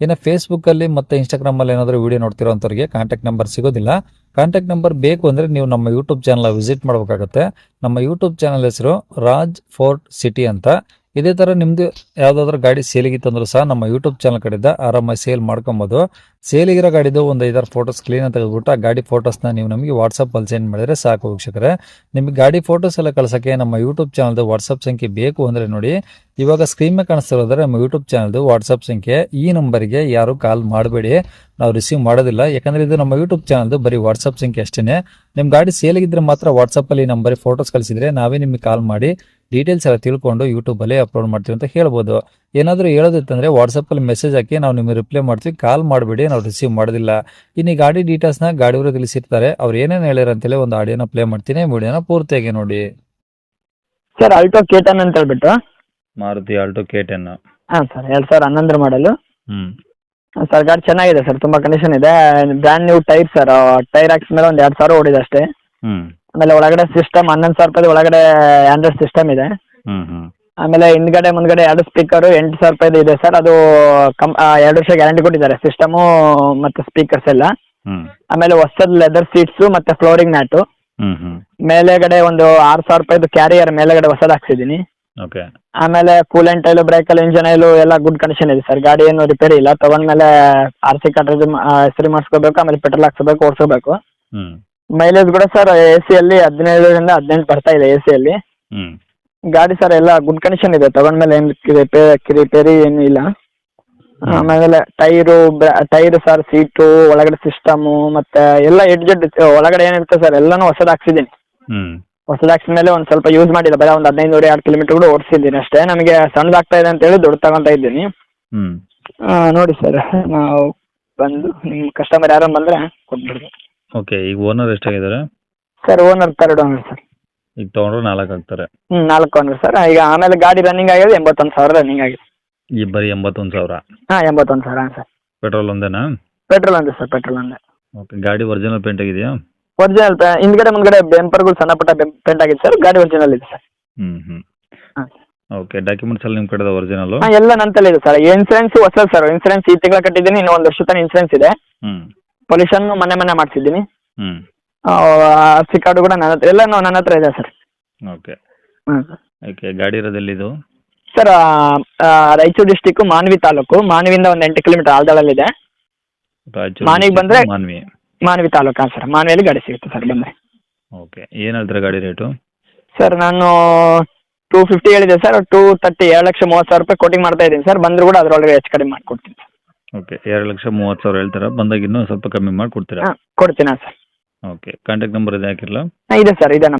ಇನ್ನು ಫೇಸ್ಬುಕ್ ಅಲ್ಲಿ ಮತ್ತೆ ಇನ್ಸ್ಟಾಗ್ರಾಮ್ ಅಲ್ಲಿ ಏನಾದರೂ ವಿಡಿಯೋ ನೋಡ್ತಿರೋಂಥವ್ರಿಗೆ ಕಾಂಟ್ಯಾಕ್ಟ್ ನಂಬರ್ ಸಿಗೋದಿಲ್ಲ. ಕಾಂಟ್ಯಾಕ್ಟ್ ನಂಬರ್ ಬೇಕು ಅಂದ್ರೆ ನೀವು ನಮ್ಮ ಯೂಟ್ಯೂಬ್ ಚಾನಲ್ ವಿಸಿಟ್ ಮಾಡಬೇಕಾಗುತ್ತೆ. ನಮ್ಮ ಯೂಟ್ಯೂಬ್ ಚಾನಲ್ ಹೆಸರು ರಾಜ್ ಫೋರ್ಟ್ ಸಿಟಿ ಅಂತ. ಇದೇ ತರ ನಿಮ್ಮದು ಯಾವುದಾದ್ರೂ ಗಾಡಿ ಸೇಲಿಗಿತ್ತಂದ್ರೂ ಸಹ ನಮ್ಮ ಯೂಟ್ಯೂಬ್ ಚಾನಲ್ ಕಡೆಯಿಂದ ಆರಾಮಾಗಿ ಸೇಲ್ ಮಾಡ್ಕೊಬೋದು. ಸೇಲಿಗಿರೋ ಗಾಡಿದು ಒಂದು ಐದಾರು ಫೋಟೋಸ್ ಕ್ಲೀನ್ ತೆಗೆದುಬಿಟ್ಟು ಆ ಗಾಡಿ ಫೋಟೋಸ್ನ ನೀವು ನಮಗೆ ವಾಟ್ಸಪ್ಪಲ್ಲಿ ಸೆಂಡ್ ಮಾಡಿದ್ರೆ ಸಾಕು ವೀಕ್ಷಕರೇ. ನಿಮಗೆ ಗಾಡಿ ಫೋಟೋಸ್ ಎಲ್ಲ ಕಳ್ಸೋಕ್ಕೆ ನಮ್ಮ ಯೂಟ್ಯೂಬ್ ಚಾನಲ್ದು ವಾಟ್ಸಪ್ ಸಂಖ್ಯೆ ಬೇಕು ಅಂದರೆ ನೋಡಿ ಇವಾಗ ಸ್ಕ್ರೀನ್ ಮೇಲೆ ಕಾಣಿಸ್ತಿರೋದ್ರೆ ನಮ್ಮ ಯೂಟ್ಯೂಬ್ ಚಾನಲ್ದು ವಾಟ್ಸಪ್ ಸಂಖ್ಯೆ. ಈ ನಂಬರ್ಗೆ ಯಾರು ಕಾಲ್ ಮಾಡಬೇಡಿ. ನಾವು ರಿಸೀವ್ ಮಾಡೋದಿಲ್ಲ. ಯಾಕಂದ್ರೆ ಇದು ನಮ್ಮ ಯೂಟ್ಯೂಬ್ ಚಾನಲ್ದು ಬರೀ ವಾಟ್ಸಪ್ ಸಂಖ್ಯೆ ಅಷ್ಟೇ ನಿಮ್ಮ ಗಾಡಿ ಸೇಲಿಗಿದ್ರೆ ಮಾತ್ರ ವಾಟ್ಸಪ್ಪಲ್ಲಿ ಈ ನಂಬರಿಗೆ ಫೋಟೋಸ್ ಕಳಿಸಿದ್ರೆ ನಾವೇ ನಿಮಗೆ ಕಾಲ್ ಮಾಡಿ ಡೀಟೇಲ್ಸ್ ಎಲ್ಲ ತಿಳ್ಕೊಂಡು ಯೂಟ್ಯೂಬಲ್ಲಿ ಅಪ್ಲೋಡ್ ಮಾಡ್ತೀವಿ ಅಂತ ಹೇಳ್ಬೋದು. ಏನಾದರೂ ಹೇಳೋದಿತ್ತಂದ್ರೆ ವಾಟ್ಸಪ್ಪಲ್ಲಿ ಮೆಸೇಜ್ ಹಾಕಿ ನಾವು ನಿಮಗೆ ರಿಪ್ಲೈ ಮಾಡ್ತೀವಿ. ಕಾಲ್ ಮಾಡಬೇಡಿ. ನಾವು ರಿಸೀವ್ ಮಾಡೋದಿಲ್ಲ. ಇನ್ನು ಗಾಡಿ ಡೀಟೇಲ್ಸ್ನ ಗಾಡಿಯವರು ತಿಳಿಸಿರ್ತಾರೆ. ಅವ್ರು ಏನೇನು ಹೇಳ್ಯಾರ ಅಂತೇಳಿ ಒಂದು ಆಡಿಯೋನ ಪ್ಲೇ ಮಾಡ್ತೀನಿ. ವಿಡಿಯೋನ ಪೂರ್ತಿಯಾಗಿ ನೋಡಿ. ಸರ್ ಅಲ್ಟೋ ಕೇಟನ್ ಅಂತ ಹೇಳ್ಬಿಟ್ಟು. ಮಾರುತಿ ಆಲ್ಟೋ ಕೆ ಟೆನ್ ಹಾಂ ಸರ್ ಎರಡು ಸಾವಿರ ಹನ್ನೊಂದರ ಮಾಡಲು. ಹ್ಮ್. ಸರ್ ಗಾಡಿ ಚೆನ್ನಾಗಿದೆ ಸರ್ ತುಂಬ ಕಂಡೀಷನ್ ಇದೆ. Brand new tyre sir tyre ಹಾಕ್ಸ್ ಮೇಲೆ ಒಂದು ಎರಡು ಸಾವಿರ ಓಡಿದೆ ಅಷ್ಟೇ. ಹ್ಮ್. ಆಮೇಲೆ ಒಳಗಡೆ ಸಿಸ್ಟಮ್ ಹನ್ನೊಂದು ಸಾವಿರ ರೂಪಾಯಿ ಒಳಗಡೆ ಆಂಡ್ರಾಯ್ಡ್ ಸಿಸ್ಟಮ್ ಇದೆ. ಹ್ಮ್ ಹ್ಮ್. ಆಮೇಲೆ ಹಿಂದ್ಗಡೆ ಮುಂದ್ಗಡೆ ಎರಡು ಸ್ಪೀಕರು ಎಂಟು ಸಾವಿರ ರೂಪಾಯಿದು ಇದೆ ಸರ್ ಅದು ಆ, ಎರಡು ವರ್ಷ ಗ್ಯಾರಂಟಿ ಕೊಟ್ಟಿದ್ದಾರೆ. ಸಿಸ್ಟಮು ಮತ್ತು ಸ್ಪೀಕರ್ಸ್ ಎಲ್ಲ. ಹ್ಮ್. ಆಮೇಲೆ ಹೊಸದ್ ಲೆದರ್ ಸೀಟ್ಸು ಮತ್ತು ಫ್ಲೋರಿಂಗ್ ಮ್ಯಾಟು ಹ್ಮ್ ಹ್ಮ್. ಮೇಲೆಗಡೆ ಒಂದು ಆರು ಸಾವಿರ ರೂಪಾಯಿದು ಕ್ಯಾರಿಯರ್ ಮೇಲೆಗಡೆ ಹೊಸದು ಹಾಕ್ಸಿದ್ದೀನಿ. ಓಕೆ ಆಮೇಲೆ ಕೂಲೆಂಟ್ ಬ್ರೇಕ್ ಅಲ್ಲಿ ಇಂಜನ್ ಆಯಿಲು ಎಲ್ಲ ಗುಡ್ ಕಂಡೀಷನ್ ಇದೆ ಸರ್ ಗಾಡಿ ಏನು ರಿಪೇರಿ ಇಲ್ಲ. ತಗೊಂಡ್ಮೇಲೆ ಆರ್ ಸಿ ಕಾರ್ಡ್ ಹೆಸರು ಮಾಡಿಸ್ಕೋಬೇಕು ಆಮೇಲೆ ಪೆಟ್ರೋಲ್ ಹಾಕ್ಸ್ಬೇಕು ಓಡಿಸ್ಕೋಬೇಕು. ಹ್ಮ್. ಮೈಲೇಜ್ ಕೂಡ ಸರ್ ಎ ಸಿಯಲ್ಲಿ ಹದಿನೈದರಿಂದ ಹದಿನೆಂಟು ಬರ್ತಾ ಇದೆ ಎ ಸಿಯಲ್ಲಿ ಹ್ಮ್. ಗಾಡಿ ಸರ್ ಎಲ್ಲ ಗುಡ್ ಕಂಡೀಷನ್ ಇದೆ. ತಗೊಂಡ್ಮೇಲೆ ಏನು ರಿಪೇರಿ ಏನು ಇಲ್ಲ. ಆಮೇಲೆ ಟೈರು ಟೈರ್ ಸರ್ ಸೀಟು ಒಳಗಡೆ ಸಿಸ್ಟಮು ಮತ್ತೆ ಎಲ್ಲ ಎಡ್ ಜೆಡ್ ಒಳಗಡೆ ಏನಿರುತ್ತೆ ಸರ್ ಎಲ್ಲಾನು ಹೊಸದು ಹಾಕ್ಸಿದ್ದೀನಿ. ಹ್ಮ್. ಹೊಸದು ಹಾಕ್ಸಿದ ಮೇಲೆ ಒಂದು ಸ್ವಲ್ಪ ಯೂಸ್ ಮಾಡಿಲ್ಲ. ಬರೀ ಒಂದು ಹದಿನೈದು ನೂರ ಎರಡು ಕಿಲೋಮೀಟರ್ ಕೂಡ ಓಡಿಸಿದ್ದೀನಿ ಅಷ್ಟೇ. ನಮಗೆ ಸಣ್ಣದಾಗ್ತಾ ಇದೆ ಅಂತ ಹೇಳಿ ದುಡ್ಡು ತಗೊಂತ ಇದ್ದೀನಿ. ಹ್ಮ್. ನೋಡಿ ಸರ್ ನಾವು ಬಂದು ನಿಮ್ಮ ಕಸ್ಟಮರ್ ಯಾರು ಬಂದ್ರೆ ಕೊಟ್ಬಿಡ್ಬೇಕು ಓಕೆ ಈಗ owner ಎಷ್ಟಾಗಿದ್ದಾರೆ? Sir owner third owner sir ಈಗ ತೊಗೊಂಡ್ರೆ ನಾಲ್ಕು ಆಗ್ತಾರೆ. ಹ್ಞೂ ನಾಲ್ಕು ಓನರ್ ಸರ್ ಈಗ ಆಮೇಲೆ ಗಾಡಿ ರನ್ನಿಂಗ್ ಆಗಿದೆ ಎಂಬತ್ತೊಂದು ಸಾವಿರ ರನ್ನಿಂಗ್ ಆಗಿದೆ. ಈ ಬರೀ ಎಂಬತ್ತೊಂದು ಸಾವಿರ? ಹಾಂ ಎಂಬತ್ತೊಂದು ಸಾವಿರ ಹಾಂ ಸರ್ ಪೆಟ್ರೋಲ್ ಒಂದೇನಾ? ಪೆಟ್ರೋಲ್ ಅಂದೆ ಸರ್ ಪೆಟ್ರೋಲ್ ಅಂದೆ ಓಕೆ ಗಾಡಿ ಒರಿಜಿನಲ್ ಪೇಂಟ್ ಆಗಿದೆಯಾ? ಒರಿಜಿನಲ್ ಹಿಂದ್ಗಡೆ ಮುಂದ್ಗಡೆ ಬೆಂಪರ್ಗಳು ಸಣ್ಣ ಪುಟ್ಟ ಪೇಂಟ್ ಆಗಿದೆ ಸರ್ ಗಾಡಿ ಒರಿಜಿನಲ್ ಇದೆ ಸರ್ ಹ್ಮ್ ಹ್ಮ್. ಹಾಂ. ಓಕೆ ಡಾಕ್ಯುಮೆಂಟ್ಸ್ ಎಲ್ಲ ನಿಮ್ಮ ಕಡೆದ ಒರಿಜಿನಲು ಹಾಂ ಎಲ್ಲ ತಲೆ ಇದೆ ಸರ್ ಇನ್ಸೂರೆನ್ಸ್ ಹೊಸದ ಸರ್ ಇನ್ಸೂರೆನ್ಸ್ ಈ ತಿಂಗಳ ಕಟ್ಟಿದ್ದೀನಿ ಇನ್ನು ಒಂದು ವರ್ಷ ತನಕ ಇನ್ಸೂರೆನ್ಸ್ ಇದೆ. ಹ್ಮ್. ಪೊಲ್ಯೂಷನ್ ಮನೆ ಮನೆ ಮಾಡಿಸಿದ್ದೀನಿ. ಹ್ಮ್. ಸಿ ಕಾರ್ಡು ಕೂಡ ನನ್ನ ಹತ್ರ ಎಲ್ಲ ನನ್ನ ಹತ್ರ ಇದೆ ಸರ್ ಓಕೆ ಹಾಂ. ಸರ್ ಓಕೆ ಗಾಡಿ ಇರೋದೆಲ್ಲಿದು ಸರ್ ಆ, ಆ, ರಾಯಚೂರು ಡಿಸ್ಟಿಕ್ಕು ಮಾನ್ವಿ ತಾಲೂಕು. ಮಾನ್ವಿಯಿಂದ ಒಂದು ಎಂಟು ಕಿಲೋಮೀಟರ್ ಆಲ್ದಳಲ್ಲಿದೆ ರಾಯಚೂರು district ಬಂದ್ರೆ- ಮಾನ್ವಿ. ಮಾನ್ವಿ ತಾಲೂಕು ಹಾಂ ಸರ್. ಮಾನ್ವಿಯಲ್ಲಿ ಗಾಡಿ ಸಿಗುತ್ತೆ ಸರ್ ಬಂದರೆ. ಓಕೆ ಏನು ಹೇಳ್ತಾರೆ ಗಾಡಿ ರೇಟು ಸರ್ ನಾನು ಟೂ ಫಿಫ್ಟಿ ಹೇಳಿದೆ ಸರ್. ಟೂ ತರ್ಟಿ ಎರಡು ಲಕ್ಷ ಮೂವತ್ತು ಸಾವಿರ ರೂಪಾಯಿ ಕೋಟಿಂಗ್ ಮಾಡ್ತಾ ಇದ್ದೀನಿ ಸರ್. ಬಂದರೂ ಕೂಡ ಅದರೊಳಗೆ ಹೆಚ್ಚು ಕಡಿಮೆ ಮಾಡಿಕೊಡ್ತೀನಿ ಸರ್. ಓಕೆ ಎರಡು ಲಕ್ಷ ಮೂವತ್ತು ಸಾವಿರ ಹೇಳ್ತಾರೆ? ಬಂದಾಗ ಇನ್ನೂ ಸ್ವಲ್ಪ ಕಮ್ಮಿ ಮಾಡಿ ಕೊಡ್ತೀರಾ ಹಾಂ ಕೊಡ್ತೀನಿ ಸರ್. ಓಕೆ ಕಾಂಟ್ಯಾಕ್ಟ್ ನಂಬರ್ ಇದೆ ಹಾಕಿರಲ್ಲ ಹಾಂ ಇದೆ ಸರ್ ಇದೆ